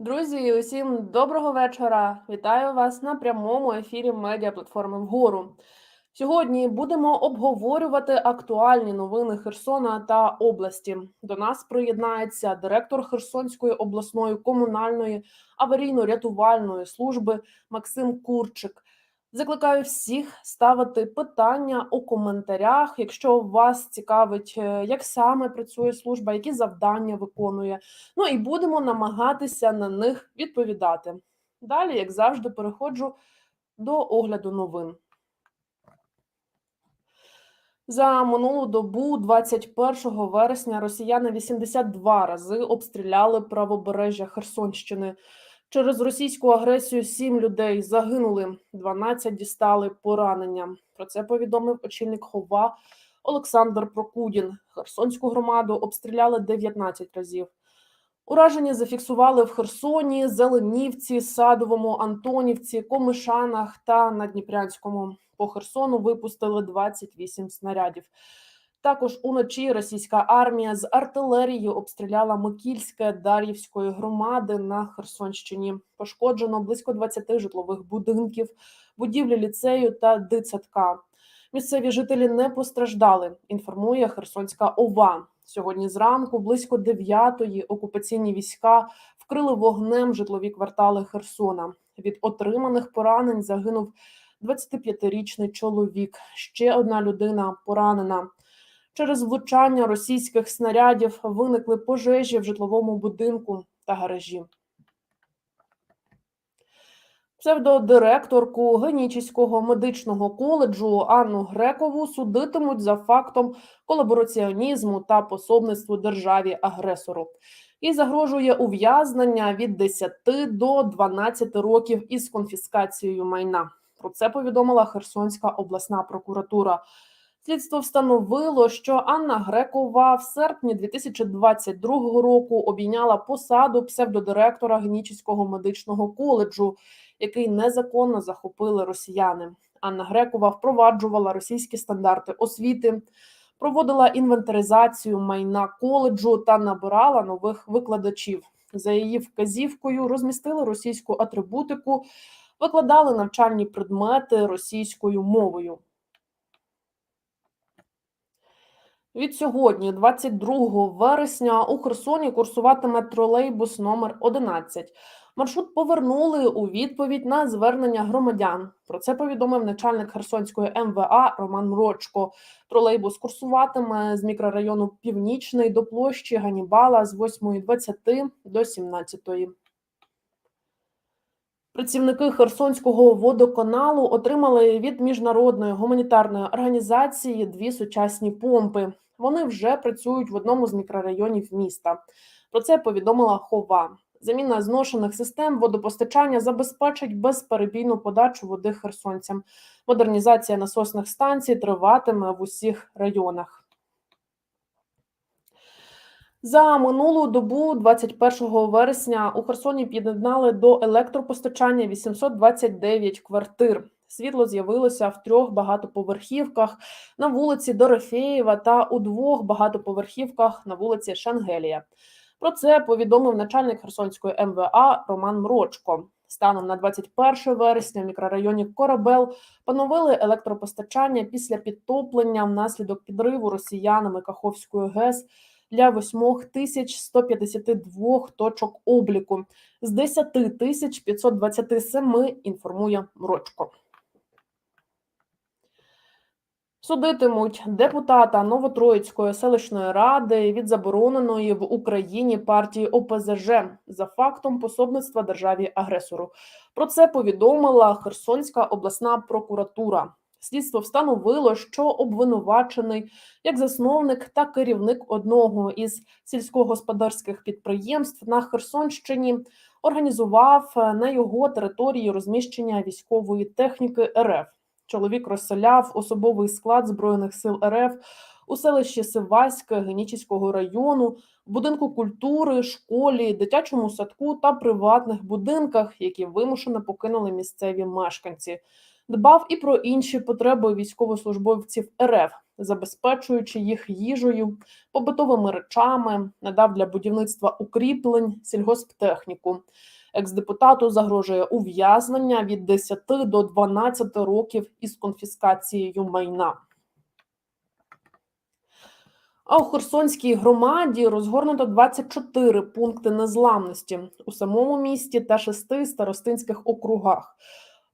Друзі, усім доброго вечора. Вітаю вас на прямому ефірі медіаплатформи вгору. Сьогодні будемо обговорювати актуальні новини Херсона та області. До нас приєднається директор Херсонської обласної комунальної аварійно-рятувальної служби Максим Курчик. Закликаю всіх ставити питання у коментарях, якщо вас цікавить, е, як саме працює служба, які завдання виконує. Ну і будемо намагатися на них відповідати. Далі, як завжди, переходжу до огляду новин. За минулу добу, 21 вересня, росіяни 82 рази обстріляли правобережжя Херсонщини. Через російську агресію сім людей загинули, 12 дістали поранення. Про це повідомив очільник Хова Олександр Прокудін. Херсонську громаду обстріляли 19 разів. Ураження зафіксували в Херсоні, Зеленівці, Садовому, Антонівці, Комишанах та Надніпрянському. По Херсону випустили 28 снарядів. Також уночі російська армія з артилерії обстріляла Микільське Дар'ївської громади на Херсонщині. Пошкоджено близько 20 житлових будинків, будівлі ліцею та дитсадка. Місцеві жителі не постраждали. Інформує Херсонська ОВА. Сьогодні зранку, близько 9-ї, окупаційні війська вкрили вогнем житлові квартали Херсона. Від отриманих поранень загинув 25-річний чоловік. Ще одна людина поранена. Через влучання російських снарядів виникли пожежі в житловому будинку та гаражі. Псевдодиректорку Генічеського медичного коледжу Анну Грекову судитимуть за фактом колабораціонізму та пособництву державі агресору. Їй загрожує ув'язнення від 10 до 12 років із конфіскацією майна. Про це повідомила Херсонська обласна прокуратура. Слідство встановило, що Анна Грекова в серпні 2022 року обійняла посаду псевдодиректора Генічеського медичного коледжу, який незаконно захопили росіяни. Анна Грекова впроваджувала російські стандарти освіти, проводила інвентаризацію майна коледжу та набирала нових викладачів. За її вказівкою розмістили російську атрибутику, викладали навчальні предмети російською мовою. Від сьогодні, 22 вересня, у Херсоні курсуватиме тролейбус номер 11. Маршрут повернули у відповідь на звернення громадян. Про це повідомив начальник Херсонської МВА Роман Мрочко. Тролейбус курсуватиме з мікрорайону Північний до площі Ганібала з 8.20 до 17.00. Працівники Херсонського водоканалу отримали від міжнародної гуманітарної організації дві сучасні помпи. Вони вже працюють в одному з мікрорайонів міста. Про це повідомила Хова. Заміна зношених систем водопостачання забезпечить безперебійну подачу води херсонцям. Модернізація насосних станцій триватиме в усіх районах. За минулу добу, 21 вересня, у Херсоні під'єднали до електропостачання 829 квартир. Світло з'явилося в трьох багатоповерхівках на вулиці Дорофєєва та у двох багатоповерхівках на вулиці Шангелія. Про це повідомив начальник Херсонської МВА Роман Мрочко. Станом на 21 вересня в мікрорайоні Корабел поновили електропостачання після підтоплення внаслідок підриву росіянами Каховської ГЕС для 8152 точок обліку з 10 тисяч 527, інформує Мрочко. Судитимуть депутата Новотроїцької селищної ради від забороненої в Україні партії ОПЗЖ за фактом пособництва державі агресору. Про це повідомила Херсонська обласна прокуратура. Слідство встановило, що обвинувачений як засновник та керівник одного із сільськогосподарських підприємств на Херсонщині організував на його території розміщення військової техніки РФ. Чоловік розселяв особовий склад збройних сил РФ у селищі Сиваське Генічеського району, будинку культури, школі, дитячому садку та приватних будинках, які вимушено покинули місцеві мешканці. Дбав і про інші потреби військовослужбовців РФ. забезпечуючи їх їжею, побутовими речами, надав для будівництва укріплень, сільгосптехніку. Екс-депутату загрожує ув'язнення від 10 до 12 років із конфіскацією майна. А у Херсонській громаді розгорнуто 24 пункти незламності у самому місті та шести старостинських округах.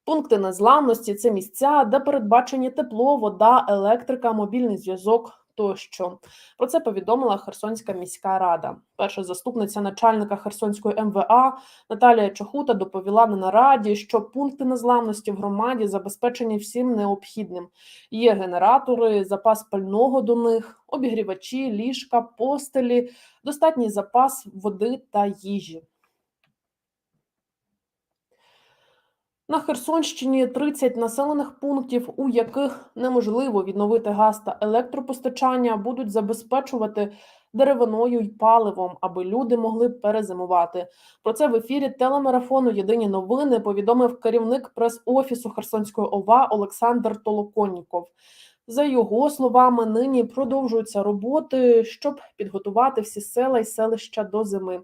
Пункти незламності це місця, де передбачені тепло, вода, електрика, мобільний зв'язок тощо. Про це повідомила Херсонська міська рада. Перша заступниця начальника Херсонської МВА Наталія Чохута доповіла на нараді, що пункти незламності в громаді забезпечені всім необхідним. Є генератори, запас пального до них, обігрівачі, ліжка, постелі, достатній запас води та їжі. На Херсонщині 30 населених пунктів, у яких неможливо відновити газ та електропостачання, будуть забезпечувати деревиною й паливом, аби люди могли перезимувати. Про це в ефірі телемарафону Єдині новини повідомив керівник прес-офісу Херсонської ОВА Олександр Толоконніков. За його словами, нині продовжуються роботи, щоб підготувати всі села й селища до зими.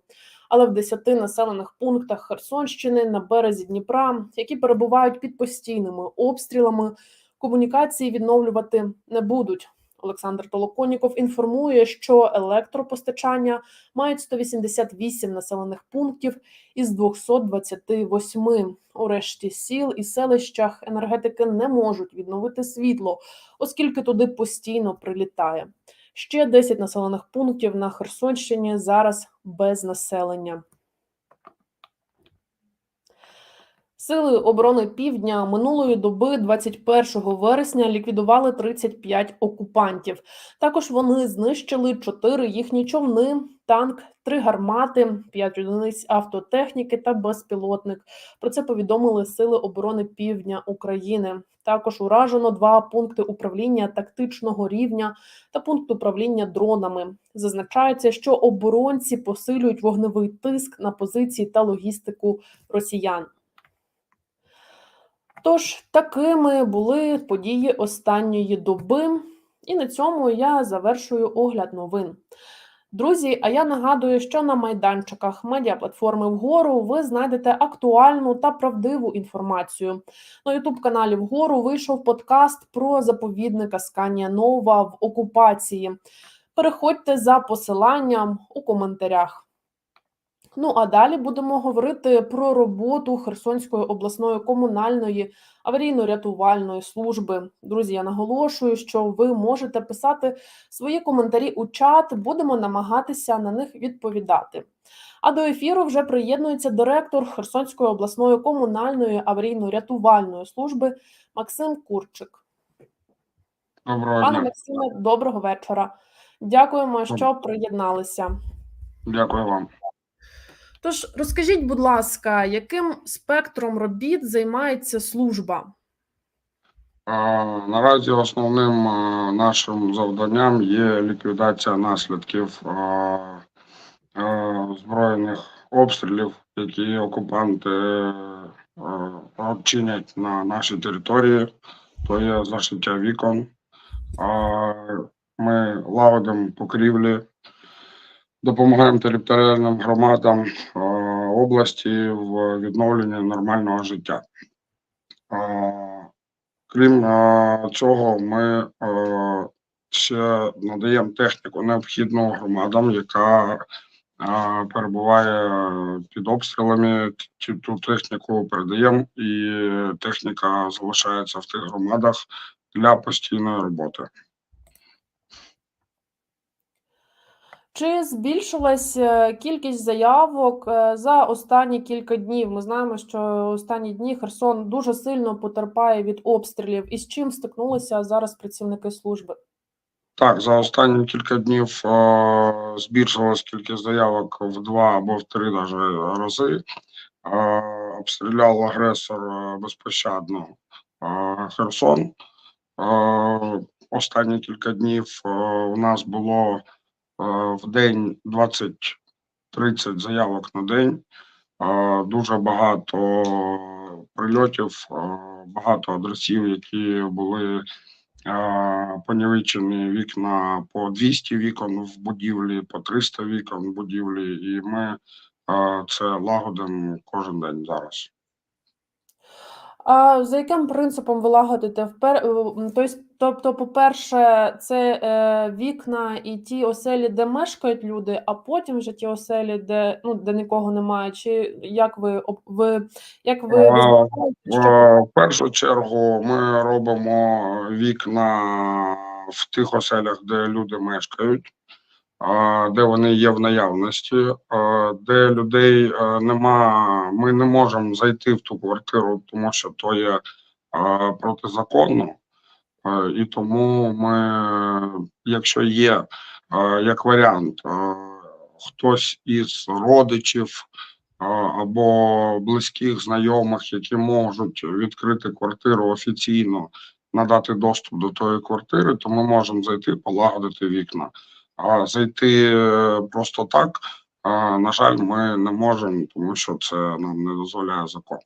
Але в 10 населених пунктах Херсонщини на березі Дніпра, які перебувають під постійними обстрілами, комунікації відновлювати не будуть. Олександр Толоконіков інформує, що електропостачання мають 188 населених пунктів із 228. У решті сіл і селищах енергетики не можуть відновити світло, оскільки туди постійно прилітає. Ще 10 населених пунктів на Херсонщині зараз без населення. Сили оборони Півдня минулої доби, 21 вересня, ліквідували 35 окупантів. Також вони знищили 4 їхні човни, танк, 3 гармати, 5 одиниць автотехніки та безпілотник. Про це повідомили Сили оборони Півдня України. Також уражено два пункти управління тактичного рівня та пункт управління дронами. Зазначається, що оборонці посилюють вогневий тиск на позиції та логістику росіян. Тож такими були події останньої доби, і на цьому я завершую огляд новин. Друзі, а я нагадую, що на майданчиках медіаплатформи вгору ви знайдете актуальну та правдиву інформацію. На Ютуб-каналі вгору вийшов подкаст про заповідника Сканія Нова в окупації. Переходьте за посиланням у коментарях. Ну а далі будемо говорити про роботу Херсонської обласної комунальної аварійно-рятувальної служби. Друзі, я наголошую, що ви можете писати свої коментарі у чат. Будемо намагатися на них відповідати. А до ефіру вже приєднується директор Херсонської обласної комунальної аварійно-рятувальної служби Максим Курчик. Доброго Пане дня. Максиме, доброго вечора. Дякуємо, що приєдналися. Дякую вам. Тож розкажіть, будь ласка, яким спектром робіт займається служба? Наразі основним нашим завданням є ліквідація наслідків збройних обстрілів, які окупанти чинять на нашій території, то є зашиття вікон. Ми лагодимо покрівлі, допомагаємо територіальним громадам області в відновленні нормального життя. Крім цього, ми ще надаємо техніку необхідну громадам, яка перебуває під обстрілами. Ту техніку передаємо, і техніка залишається в тих громадах для постійної роботи. Чи збільшилась е, кількість заявок е, за останні кілька днів? Ми знаємо, що останні дні Херсон дуже сильно потерпає від обстрілів. І з чим стикнулися зараз працівники служби? Так, за останні кілька днів е, збільшилась кількість заявок в два або в три даже рази. Обстріляв агресор безпощадно Херсон. Останні кілька днів у нас було в день 20-30 заявок на день. Е, дуже багато прильотів, е, багато адресів, які були е, понівечені вікна по 200 вікон в будівлі, по 300 вікон в будівлі, і ми е, це лагодимо кожен день зараз. А за яким принципом ви лагодите? Впер... е, тобто, по-перше, це е, вікна і ті оселі, де мешкають люди, а потім вже ті оселі, де, ну, де нікого немає. Чи як ви, ви, як ви А, що В першу чергу ми робимо вікна в тих оселях, де люди мешкають, де вони є в наявності, де людей нема, ми не можемо зайти в ту квартиру, тому що то є протизаконно. І тому ми, якщо є як варіант, хтось із родичів або близьких знайомих, які можуть відкрити квартиру офіційно, надати доступ до тої квартири, то ми можемо зайти, полагодити вікна. А зайти е, просто так, на жаль, ми не можемо, тому що це нам не дозволяє закон.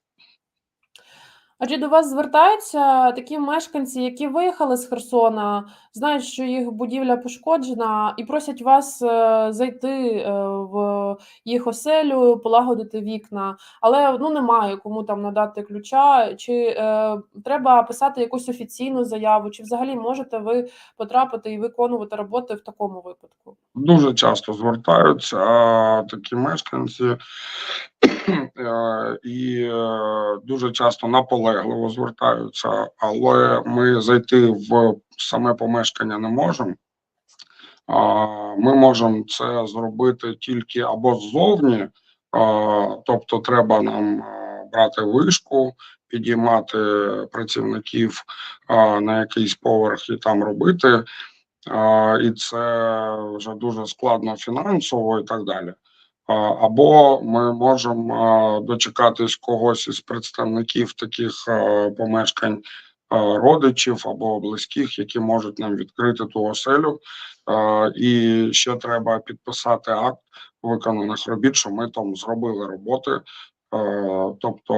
А до вас звертаються такі мешканці, які виїхали з Херсона, знають, що їх будівля пошкоджена, і просять вас е, зайти е, в їх оселю, полагодити вікна, але ну немає кому там надати ключа, чи е, треба писати якусь офіційну заяву, чи взагалі можете ви потрапити і виконувати роботи в такому випадку? Дуже часто звертаються такі мешканці, е, і дуже часто наполегливо звертаються, але ми зайти в саме помешкання не можемо. Ми можемо це зробити тільки або ззовні, тобто треба нам брати вишку, підіймати працівників на якийсь поверх і там робити. І це вже дуже складно фінансово і так далі. Або ми можемо дочекатись когось із представників таких помешкань а, родичів або близьких, які можуть нам відкрити ту оселю. І ще треба підписати акт виконаних робіт, що ми там зробили роботи. Е, Тобто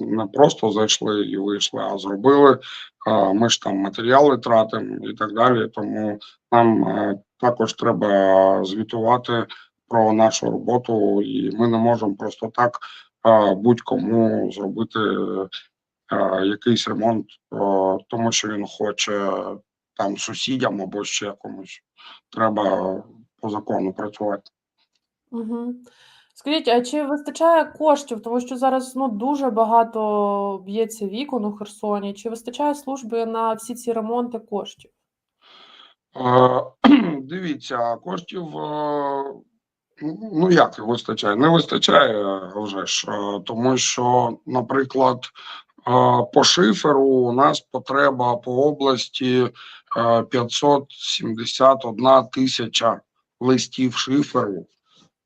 не просто зайшли і вийшли, а зробили. Ми ж там матеріали тратимо і так далі. Тому нам е, також треба звітувати про нашу роботу, і ми не можемо просто так е, будь-кому зробити е, якийсь ремонт, е, тому що він хоче там сусідям або ще комусь. Треба по закону працювати. Угу. Скажіть, а чи вистачає коштів, тому що зараз ну дуже багато б'ється вікон у Херсоні? Чи вистачає служби на всі ці ремонти коштів? Е, Дивіться, коштів е, ну як вистачає? Не вистачає е, вже ж, е, тому що, наприклад, е, по шиферу у нас потреба по області е, 571 тисяча листів шиферу.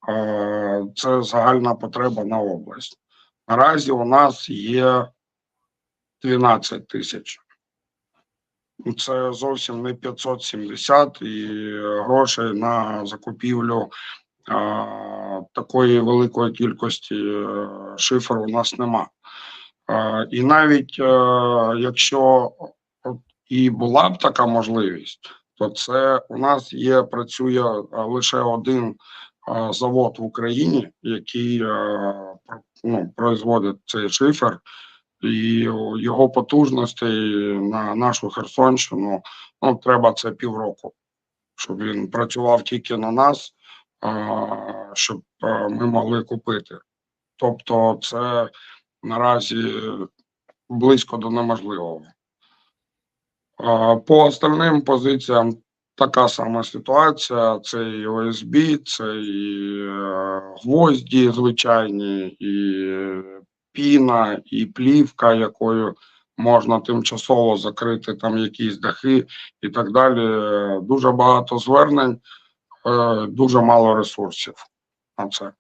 Е, Це загальна потреба на область. Наразі у нас є 12 тисяч. Це зовсім не 570 і грошей на закупівлю а, такої великої кількості е, шифру у нас нема. А, і навіть е, якщо і була б така можливість, то це у нас є, працює е, лише один е, завод в Україні, який е, ну, производить цей шифер і його потужностей на нашу Херсонщину ну, треба це півроку, щоб він працював тільки на нас, щоб ми могли купити. Тобто, це наразі близько до неможливого. По остальним позиціям така сама ситуація: це і ОСБ, це і е, гвозді звичайні, і піна, і плівка, якою можна тимчасово закрити там якісь дахи і так далі. Дуже багато звернень, е, дуже мало ресурсів на це.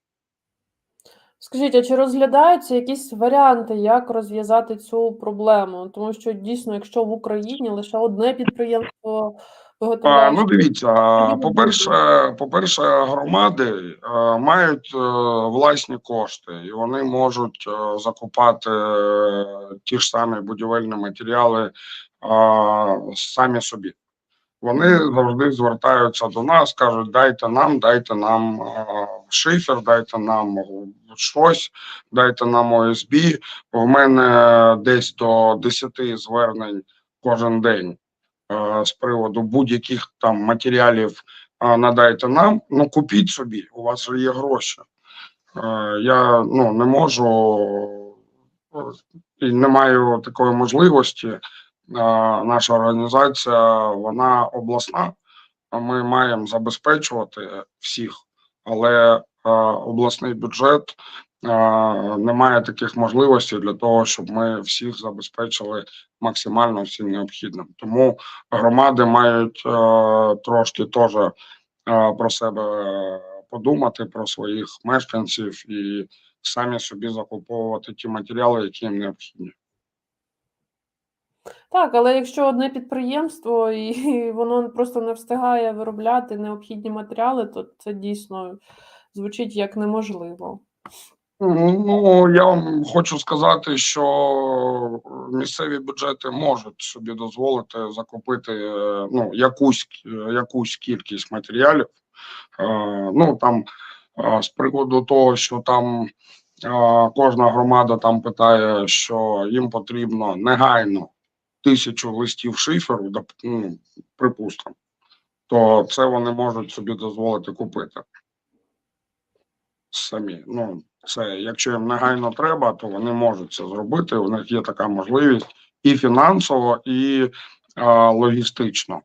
Скажіть, а чи розглядаються якісь варіанти, як розв'язати цю проблему? Тому що дійсно, якщо в Україні лише одне підприємство А, виготовляє ну дивіться, по-перше, по-перше, громади мають е, власні кошти, і вони можуть е, закупати е, ті ж самі будівельні матеріали самі собі. Вони завжди звертаються до нас, кажуть, дайте нам, дайте нам шифер, дайте нам щось, дайте нам ОСБ. В мене десь до 10 звернень кожен день е, з приводу будь-яких там матеріалів е, надайте нам. Ну купіть собі, у вас же є гроші. Е, Я ну не можу е, і не маю такої можливості. Е, Наша організація вона обласна. Ми маємо забезпечувати всіх, але е, обласний бюджет е, не має таких можливостей для того, щоб ми всіх забезпечили максимально всім необхідним. Тому громади мають трошки теж про себе подумати, про своїх мешканців і самі собі закуповувати ті матеріали, які їм необхідні. Так, але якщо одне підприємство і воно просто не встигає виробляти необхідні матеріали, то це дійсно звучить як неможливо. Ну, я вам хочу сказати, що місцеві бюджети можуть собі дозволити закупити е, ну, якусь, е, якусь кількість матеріалів. Е, Ну там з приводу того, що там кожна громада там питає, що їм потрібно негайно тисячу листів шиферу, ну, припустимо, то це вони можуть собі дозволити купити самі. Ну, це якщо їм негайно треба, то вони можуть це зробити. У них є така можливість і фінансово, і е, логістично.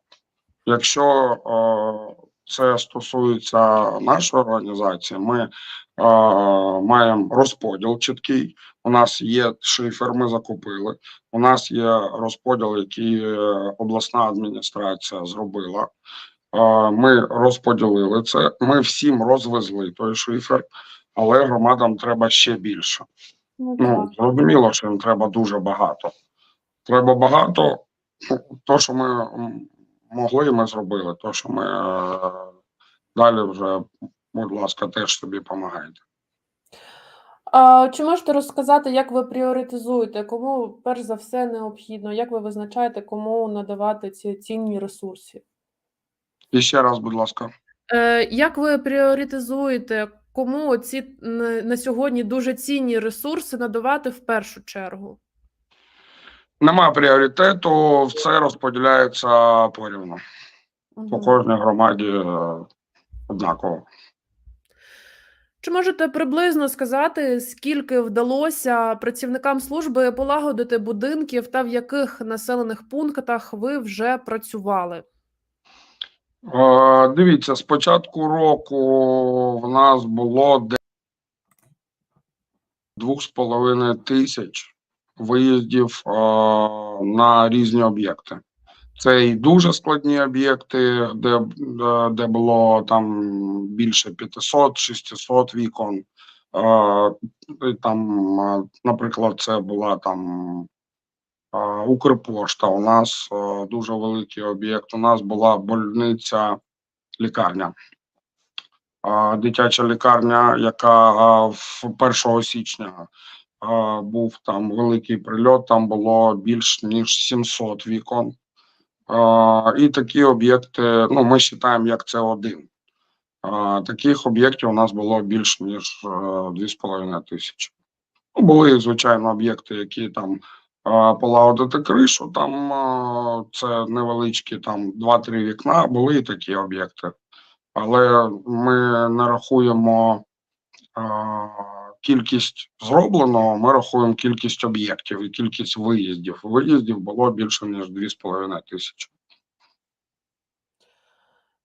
Якщо е, це стосується нашої організації, ми маємо розподіл чіткий. У нас є шифер, ми закупили. У нас є розподіл, який е, обласна адміністрація зробила. Ми розподілили це. Ми всім розвезли той шифер, але громадам треба ще більше. Ну, Ну зрозуміло, що їм треба дуже багато. Треба багато. Ну, То, що ми могли, ми зробили. То, що ми е, далі вже, будь ласка, теж собі допомагайте. Чи можете розказати, як ви пріоритизуєте, кому перш за все необхідно, як ви визначаєте, кому надавати ці цінні ресурси? І ще раз, будь ласка. Е, як ви пріоритизуєте, кому ці на, сьогодні дуже цінні ресурси надавати в першу чергу? Нема пріоритету, все розподіляється порівну. По кожній громаді е, однаково. Чи можете приблизно сказати, скільки вдалося працівникам служби полагодити будинків та в яких населених пунктах ви вже працювали? Е, Дивіться, з початку року в нас було де- двох з половиною тисяч виїздів е, на різні об'єкти. Це і дуже складні об'єкти, де, де, було там більше 500-600 вікон. Е, там, е, наприклад, це була там е, Укрпошта. У нас дуже великий об'єкт. У нас була больниця, лікарня. Дитяча лікарня, яка е, в 1 січня був там великий прильот, там було більш ніж 700 вікон. Е, І такі об'єкти, ну, ми вважаємо, як це один. Е, Таких об'єктів у нас було більш ніж е, 2,5 тисячі. Ну, були, звичайно, об'єкти, які там е, полагодити кришу, там е, це невеличкі там 2-3 вікна, були і такі об'єкти. Але ми не рахуємо е, кількість зробленого, ми рахуємо кількість об'єктів і кількість виїздів. Виїздів було більше ніж 2,5 тисячі.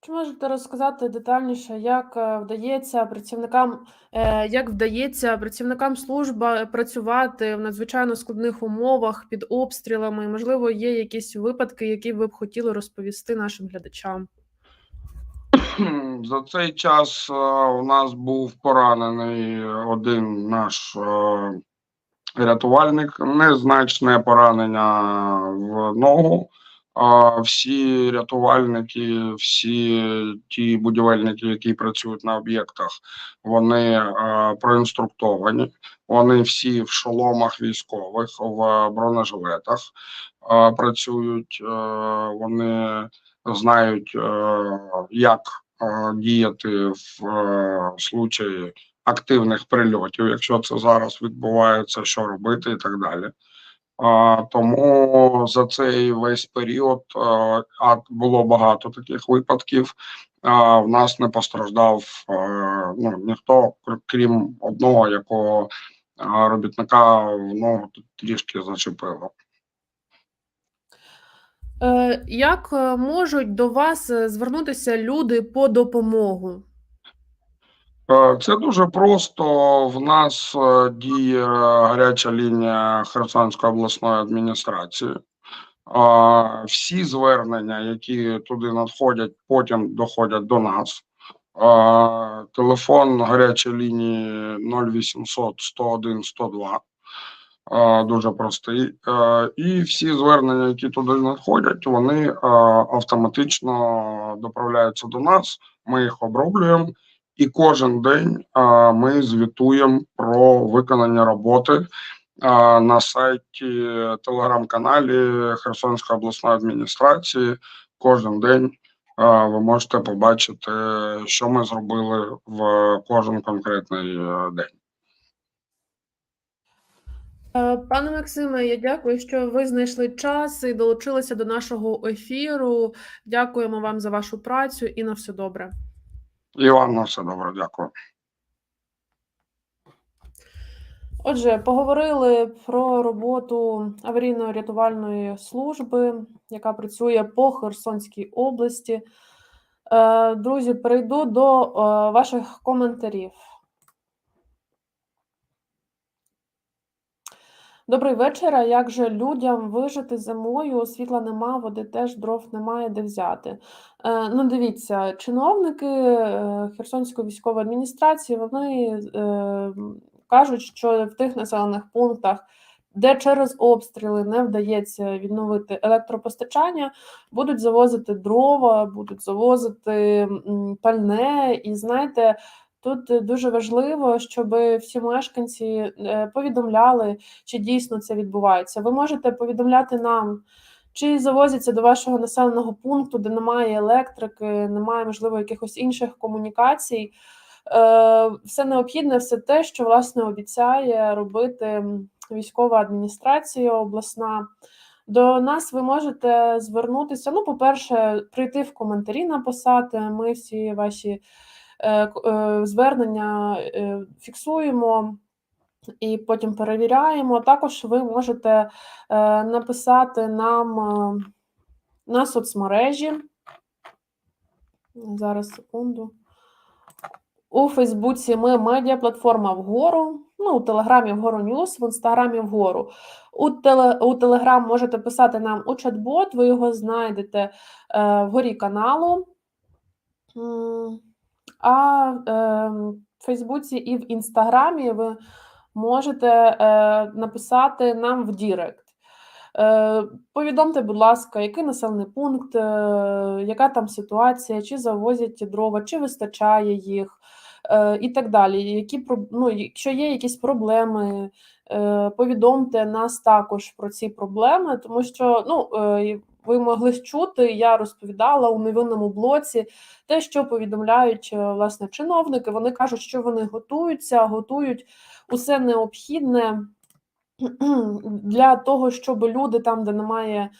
Чи можете розказати детальніше, як е, вдається працівникам, е, як вдається працівникам служби працювати в надзвичайно складних умовах під обстрілами? Можливо, є якісь випадки, які ви б хотіли розповісти нашим глядачам? За цей час е, у нас був поранений один наш е, рятувальник, незначне поранення в ногу, Всі рятувальники, всі ті будівельники, які працюють на об'єктах, вони е, проінструктовані. Вони всі в шоломах військових, в бронежилетах працюють. Вони знають, е, як е, діяти в е, случаї активних прильотів, якщо це зараз відбувається, що робити і так далі. Тому за цей весь період а, було багато таких випадків. В нас не постраждав ну, ніхто, кр- крім одного, якого робітника в ногу трішки зачепило. Е, Як е, можуть до вас е, звернутися люди по допомогу? Це дуже просто. В нас діє гаряча лінія Херсонської обласної адміністрації. Всі звернення, які туди надходять, потім доходять до нас. Телефон гарячої лінії 0800 101 102. Дуже простий. І всі звернення, які туди надходять, вони автоматично доправляються до нас. Ми їх оброблюємо. І кожен день ми звітуємо про виконання роботи на сайті телеграм-каналі Херсонської обласної адміністрації. Кожен день ви можете побачити, що ми зробили в кожен конкретний е, день. Е, Пане Максиме, я дякую, що ви знайшли час і долучилися до нашого ефіру. Дякуємо вам за вашу працю і на все добре. І вам на все добре, дякую. Отже, поговорили про роботу аварійно-рятувальної служби, яка працює по Херсонській області. Е, Друзі, перейду до е, ваших коментарів. Добрий вечір. А Як же людям вижити зимою? Світла нема, води теж дров немає де взяти. Е, ну, дивіться, чиновники е, Херсонської військової адміністрації вони е, кажуть, що в тих населених пунктах, де через обстріли не вдається відновити електропостачання, будуть завозити дрова, будуть завозити пальне. І знаєте, тут е, дуже важливо, щоб всі мешканці е, повідомляли, чи дійсно це відбувається. Ви можете повідомляти нам. Чи завозяться до вашого населеного пункту, де немає електрики, немає, можливо, якихось інших комунікацій, Е, все необхідне, все те, що власне обіцяє робити військова адміністрація обласна. До нас ви можете звернутися. Ну, по-перше, прийти в коментарі написати. Ми всі ваші звернення е, фіксуємо і потім перевіряємо. Також ви можете е, написати нам е, на соцмережі. Зараз секунду. У Фейсбуці ми медіаплатформа вгору. Ну, у Телеграмі вгору Ньюс, в Інстаграмі вгору. У, теле, у Телеграм можете писати нам у чат-бот, ви його знайдете е, вгорі каналу. А е, в Фейсбуці і в Інстаграмі ви можете е, написати нам в Дірект. Е, Повідомте, будь ласка, який населений пункт, е, яка там ситуація, чи завозять дрова, чи вистачає їх, і так далі. Які ну, якщо є якісь проблеми, повідомте нас також про ці проблеми, тому що ну, ви могли чути, я розповідала у новинному блоці те, що повідомляють е, власне чиновники. Вони кажуть, що вони готуються, готують усе необхідне для того, щоб люди там, де немає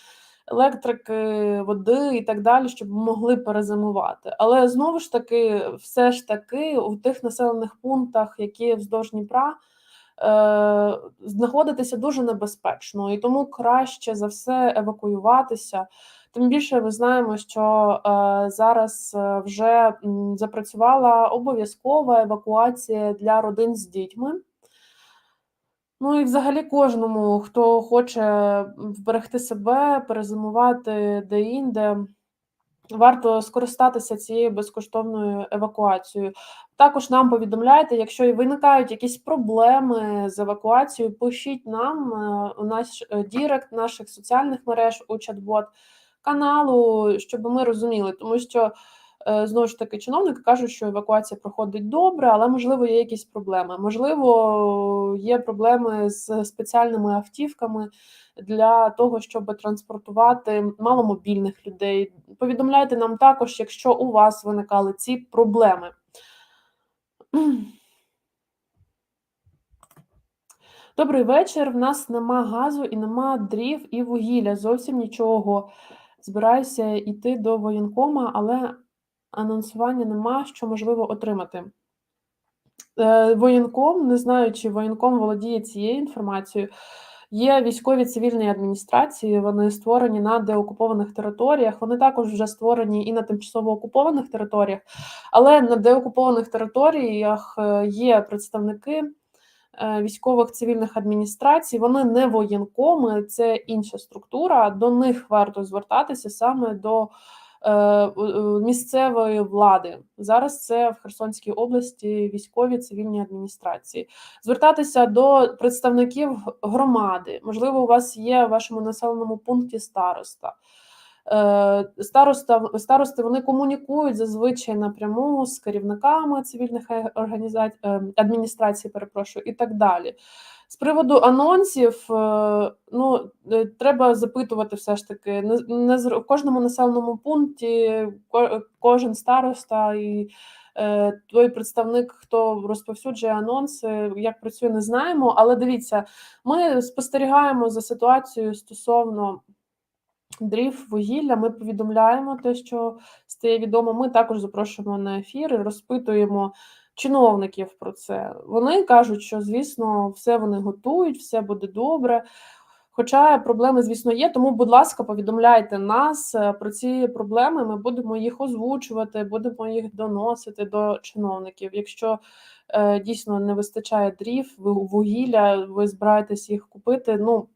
електрики, води і так далі, щоб могли перезимувати. Але знову ж таки, все ж таки, у тих населених пунктах, які вздовж Дніпра, знаходитися дуже небезпечно, і тому краще за все евакуюватися. Тим більше ми знаємо, що е, зараз е, вже запрацювала обов'язкова евакуація для родин з дітьми. Ну і взагалі кожному, хто хоче вберегти себе, перезимувати де-інде, варто скористатися цією безкоштовною евакуацією. Також нам повідомляйте, якщо і виникають якісь проблеми з евакуацією, пишіть нам е, у наш е, дірект наших соціальних мереж у чат-бот. каналу, щоб ми розуміли, тому що знову ж таки чиновники кажуть, що евакуація проходить добре, але можливо є якісь проблеми. Можливо, є проблеми з спеціальними автівками для того, щоб транспортувати маломобільних людей. Повідомляйте нам також, якщо у вас виникали ці проблеми. Добрий вечір. В нас нема газу і нема дрів і вугілля. Зовсім нічого. Збираюся йти до воєнкома, але анонсування нема, що можливо отримати. Е, Воєнком, не знаю, чи воєнком володіє цією інформацією. Є військові цивільні адміністрації, вони створені на деокупованих територіях. Вони також вже створені і на тимчасово окупованих територіях, але на деокупованих територіях е, є представники е, військових цивільних адміністрацій. Вони не воєнкоми, це інша структура. До них варто звертатися саме до місцевої влади. Зараз це в Херсонській області військові цивільні адміністрації. Звертатися до представників громади. Можливо, у вас є в вашому населеному пункті староста. Е, Староста, старости вони комунікують зазвичай напряму з керівниками цивільних е, організацій адміністрацій, перепрошую, і так далі. З приводу анонсів, е, ну е, треба запитувати все ж таки не, не в кожному населеному пункті кожен староста і е, той представник, хто розповсюджує анонси, як працює, не знаємо. Але дивіться, ми спостерігаємо за ситуацією стосовно дрів, вугілля. Ми повідомляємо те, що стає відомо. Ми також запрошуємо на ефір розпитуємо чиновників про це. Вони кажуть, що звісно, все вони готують, все буде добре. Хоча проблеми, звісно, є. Тому, будь ласка, повідомляйте нас е, про ці проблеми. Ми будемо їх озвучувати, будемо їх доносити до чиновників. Якщо е, дійсно не вистачає дрів, вугілля, ви збираєтесь їх купити. Ну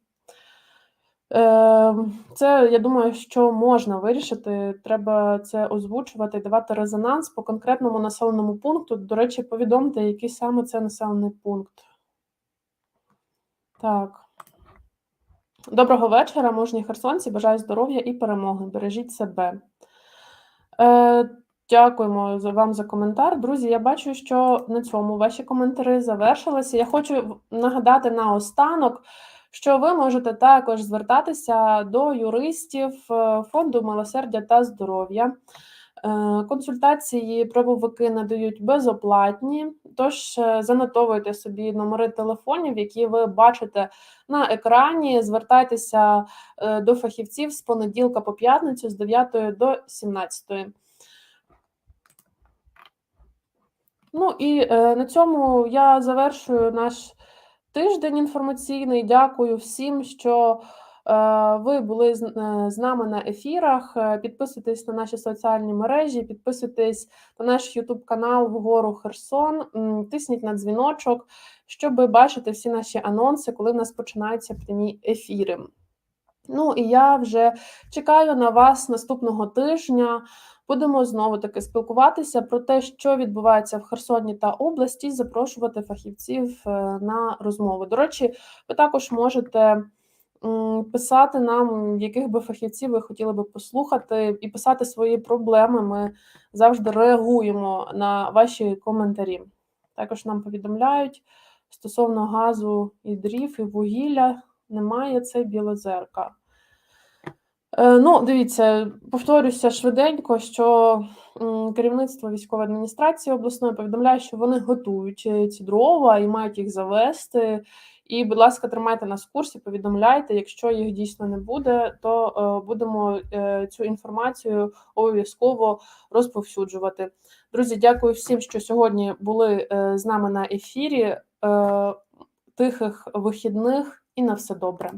Це я думаю, що можна вирішити. Треба це озвучувати, давати резонанс по конкретному населеному пункту. До речі, повідомте, який саме це населений пункт. Так. Доброго вечора, мужні херсонці. Бажаю здоров'я і перемоги. Бережіть себе. Е, Дякуємо вам за коментар. Друзі, я бачу, що на цьому ваші коментарі завершилися. Я хочу нагадати наостанок, що ви можете також звертатися до юристів е, фонду милосердя та здоров'я. Е, Консультації правовики надають безоплатні, тож е, занотовуйте собі номери телефонів, які ви бачите на екрані. Звертайтеся до фахівців з понеділка по п'ятницю з 9 до 17. Ну і на цьому я завершую наш тиждень інформаційний. Дякую всім, що е, ви були з, е, нами на ефірах. Е, Підписуйтесь на наші соціальні мережі, підписуйтесь на наш Ютуб канал Вгору Херсон, тисніть на дзвіночок, щоб бачити всі наші анонси, коли в нас починаються прямі ефіри. Ну і я вже чекаю на вас наступного тижня. Будемо знову таки спілкуватися про те, що відбувається в Херсоні та області, запрошувати фахівців е, на розмову. До речі, ви також можете писати нам, яких би фахівців ви хотіли би послухати, і писати свої проблеми. Ми завжди реагуємо на ваші коментарі. Також нам повідомляють стосовно газу і дрів, і вугілля. Немає це білозерка. Е, Ну, дивіться, повторюся швиденько, що керівництво військової адміністрації обласної повідомляє, що вони готують е, ці дрова і мають їх завести. І, будь ласка, тримайте нас в курсі, повідомляйте. Якщо їх дійсно не буде, то е, будемо цю інформацію обов'язково розповсюджувати. Друзі, дякую всім, що сьогодні були з нами на ефірі. Тихих вихідних і на все добре.